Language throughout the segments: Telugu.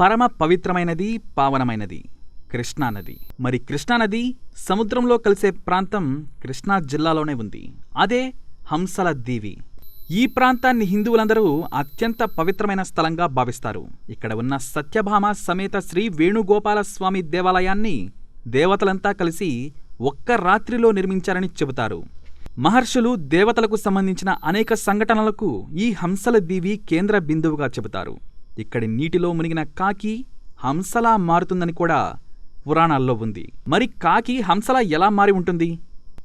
పరమ పవిత్రమైనది పావనమైనది కృష్ణానది. మరి కృష్ణానది సముద్రంలో కలిసే ప్రాంతం కృష్ణా జిల్లాలోనే ఉంది. అదే హంసల దీవి. ఈ ప్రాంతాన్ని హిందువులందరూ అత్యంత పవిత్రమైన స్థలంగా భావిస్తారు. ఇక్కడ ఉన్న సత్యభామ సమేత శ్రీ వేణుగోపాల స్వామి దేవాలయాన్ని దేవతలంతా కలిసి ఒక్క రాత్రిలో నిర్మించారని చెబుతారు. మహర్షులు దేవతలకు సంబంధించిన అనేక సంఘటనలకు ఈ హంసల దీవి కేంద్ర బిందువుగా చెబుతారు. ఇక్కడి నీటిలో మునిగిన కాకి హంసలా మారుతుందని కూడా పురాణాల్లో ఉంది. మరి కాకి హంసలా ఎలా మారి ఉంటుంది?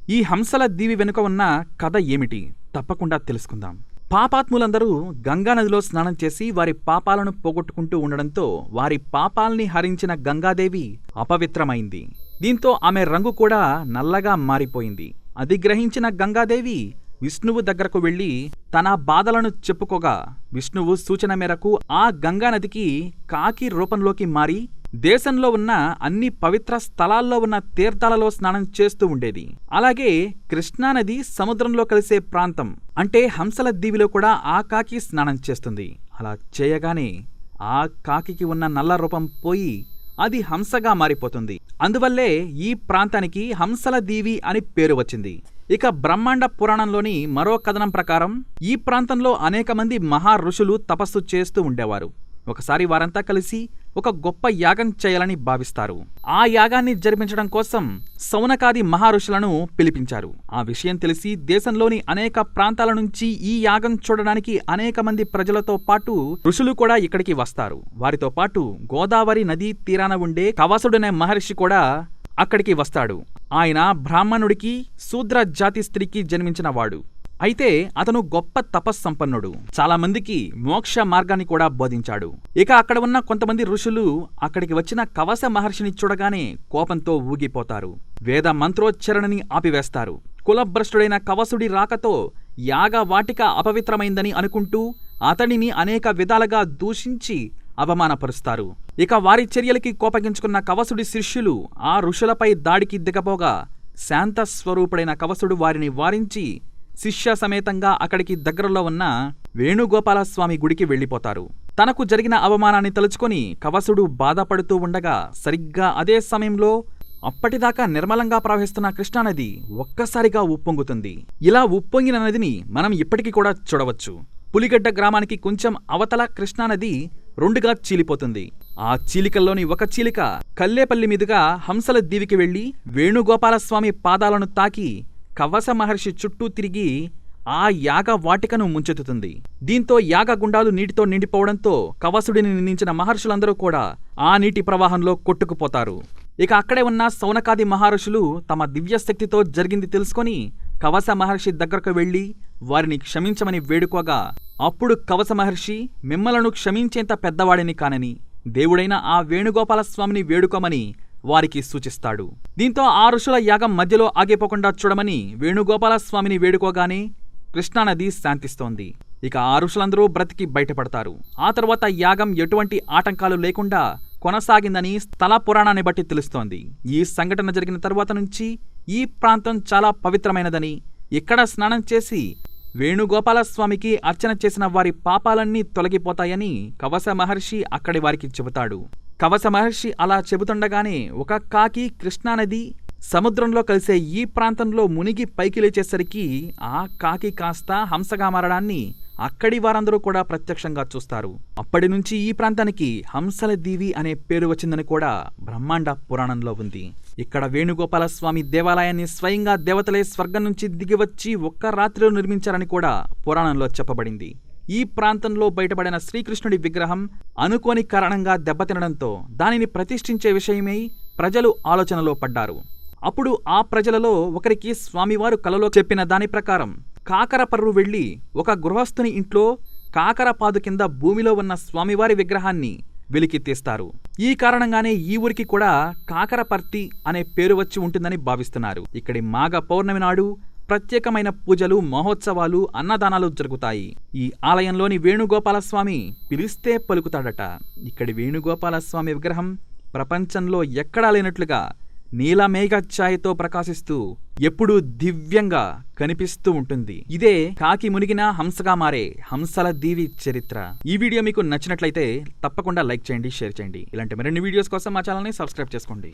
ఈ హంసల దీవి వెనుక ఉన్న కథ ఏమిటి? తప్పకుండా తెలుసుకుందాం. పాపాత్ములందరూ గంగానదిలో స్నానం చేసి వారి పాపాలను పోగొట్టుకుంటూ ఉండడంతో వారి పాపాల్ని హరించిన గంగాదేవి అపవిత్రమైంది. దీంతో ఆమె రంగు కూడా నల్లగా మారిపోయింది. అది గ్రహించిన గంగాదేవి విష్ణువు దగ్గరకు వెళ్ళి తన బాధలను చెప్పుకోగా విష్ణువు సూచన మేరకు ఆ గంగానదికి కాకి రూపంలోకి మారి దేశంలో ఉన్న అన్ని పవిత్ర స్థలాల్లో ఉన్న తీర్థాలలో స్నానం చేస్తూ ఉండేది. అలాగే కృష్ణానది సముద్రంలో కలిసే ప్రాంతం. అంటే హంసల దీవిలో కూడా ఆ కాకి స్నానం చేస్తుంది. అలా చేయగానే ఆ కాకికి ఉన్న నల్ల రూపం పోయి అది హంసగా మారిపోతుంది. అందువల్లే ఈ ప్రాంతానికి హంసల దీవి అని పేరు వచ్చింది. ఇక బ్రహ్మాండ పురాణంలోని మరో కథనం ప్రకారం ఈ ప్రాంతంలో అనేక మంది మహా ఋషులు తపస్సు చేస్తూ ఉండేవారు. ఒకసారి వారంతా కలిసి ఒక గొప్ప యాగం చేయాలని భావిస్తారు. ఆ యాగాన్ని జరిపించడం కోసం సౌనకాది మహారుషులను పిలిపించారు. ఆ విషయం తెలిసి దేశంలోని అనేక ప్రాంతాల నుంచి ఈ యాగం చూడడానికి అనేక మంది ప్రజలతో పాటు ఋషులు కూడా ఇక్కడికి వస్తారు. వారితో పాటు గోదావరి నదీ తీరాన ఉండే కవసుడనే మహర్షి కూడా అక్కడికి వస్తాడు. ఆయన బ్రాహ్మణుడికి శూద్ర జాతి స్త్రీకి జన్మించినవాడు అయితే అతను గొప్ప తపస్సంపన్నుడు. చాలా మందికి మోక్ష మార్గాన్ని కూడా బోధించాడు. ఇక అక్కడ ఉన్న కొంతమంది ఋషులు అక్కడికి వచ్చిన కవస మహర్షిని చూడగానే కోపంతో ఊగిపోతారు. వేద మంత్రోచ్చరణని ఆపివేస్తారు. కులభ్రష్టుడైన కవసుడి రాకతో యాగ వాటిక అపవిత్రమైందని అనుకుంటూ అతడిని అనేక విధాలుగా దూషించి అవమానపరుస్తారు. ఇక వారి చర్యలకి కోపగించుకున్న కవసుడి శిష్యులు ఆ ఋషులపై దాడికి దిగపోగా శాంత స్వరూపుడైన కవసుడు వారిని వారించి శిష్య సమేతంగా అక్కడికి దగ్గరలో ఉన్న వేణుగోపాలస్వామి గుడికి వెళ్ళిపోతారు. తనకు జరిగిన అవమానాన్ని తలుచుకొని కవసుడు బాధపడుతూ ఉండగా సరిగ్గా అదే సమయంలో అప్పటిదాకా నిర్మలంగా ప్రవహిస్తున్న కృష్ణానది ఒక్కసారిగా ఉప్పొంగుతుంది. ఇలా ఉప్పొంగిన నదిని మనం ఇప్పటికీ కూడా చూడవచ్చు. పులిగడ్డ గ్రామానికి కొంచెం అవతల కృష్ణానది రెండుగా చీలిపోతుంది. ఆ చీలికల్లోని ఒక చీలిక కల్లేపల్లి మీదుగా హంసల దీవికి వెళ్ళి వేణుగోపాలస్వామి పాదాలను తాకి కవస మహర్షి చుట్టూ తిరిగి ఆ యాగ వాటికను ముంచెత్తుతుంది. దీంతో యాగ గుండాలు నీటితో నిండిపోవడంతో కవసుడిని నిందించిన మహర్షులందరూ కూడా ఆ నీటి ప్రవాహంలో కొట్టుకుపోతారు. ఇక అక్కడే ఉన్న సౌనకాది మహర్షులు తమ దివ్యశక్తితో జరిగింది తెలుసుకొని కవస మహర్షి దగ్గరకు వెళ్ళి వారిని క్షమించమని వేడుకోగా అప్పుడు కవస మహర్షి మిమ్మలను క్షమించేంత పెద్దవాడిని కానని దేవుడైన ఆ వేణుగోపాలస్వామిని వేడుకోమని వారికి సూచిస్తాడు. దీంతో ఆ ఋషుల యాగం మధ్యలో ఆగిపోకుండా చూడమని వేణుగోపాలస్వామిని వేడుకోగానే కృష్ణానది శాంతిస్తోంది. ఇక ఆ ఋషులందరూ బ్రతికి బయటపడతారు. ఆ తర్వాత యాగం ఎటువంటి ఆటంకాలు లేకుండా కొనసాగిందని స్థల పురాణాన్ని బట్టి తెలుస్తోంది. ఈ సంఘటన జరిగిన తరువాత నుంచి ఈ ప్రాంతం చాలా పవిత్రమైనదని ఇక్కడ స్నానం చేసి వేణుగోపాలస్వామికి అర్చన చేసిన వారి పాపాలన్నీ తొలగిపోతాయని కవస మహర్షి అక్కడి వారికి చెబుతాడు. కవస మహర్షి అలా చెబుతుండగానే ఒక కాకి కృష్ణానది సముద్రంలో కలిసే ఈ ప్రాంతంలో మునిగి పైకి లేచేసరికి ఆ కాకి కాస్త హంసగా మారడాన్ని అక్కడి వారందరూ కూడా ప్రత్యక్షంగా చూస్తారు. అప్పటి నుంచి ఈ ప్రాంతానికి హంసల దీవి అనే పేరు వచ్చిందని కూడా బ్రహ్మాండ పురాణంలో ఉంది. ఇక్కడ వేణుగోపాలస్వామి దేవాలయాన్ని స్వయంగా దేవతలే స్వర్గం నుంచి దిగివచ్చి ఒక్క రాత్రిలో నిర్మించారని కూడా పురాణంలో చెప్పబడింది. ఈ ప్రాంతంలో బయటపడిన శ్రీకృష్ణుడి విగ్రహం అనుకోని కారణంగా దెబ్బతినడంతో దానిని ప్రతిష్ఠించే విషయమై ప్రజలు ఆలోచనలో పడ్డారు. అప్పుడు ఆ ప్రజలలో ఒకరికి స్వామివారు కలలో చెప్పిన దాని ప్రకారం కాకరపర్రు వెళ్ళి ఒక గృహస్థుని ఇంట్లో కాకరపాదు కింద భూమిలో ఉన్న స్వామివారి విగ్రహాన్ని వెలికెత్తేస్తారు ఈ కారణంగానే ఈ ఊరికి కూడా కాకరపర్తి అనే పేరు వచ్చి ఉంటుందని భావిస్తున్నారు. ఇక్కడి మాఘ పౌర్ణమి నాడు ప్రత్యేకమైన పూజలు మహోత్సవాలు అన్నదానాలు జరుగుతాయి. ఈ ఆలయంలోని వేణుగోపాలస్వామి పిలిస్తే పలుకుతాడట. ఇక్కడి వేణుగోపాలస్వామి విగ్రహం ప్రపంచంలో ఎక్కడా లేనట్లుగా నీలమేఘఛాయతో ప్రకాశిస్తూ ఎప్పుడూ దివ్యంగా కనిపిస్తూ ఉంటుంది. ఇదే కాకి మునిగిన హంసగా మారే హంసల దీవి చరిత్ర. ఈ వీడియో మీకు నచ్చినట్లయితే తప్పకుండా లైక్ చేయండి షేర్ చేయండి. ఇలాంటి మరిన్ని వీడియోస్ కోసం మా ఛానల్ని సబ్స్క్రైబ్ చేసుకోండి.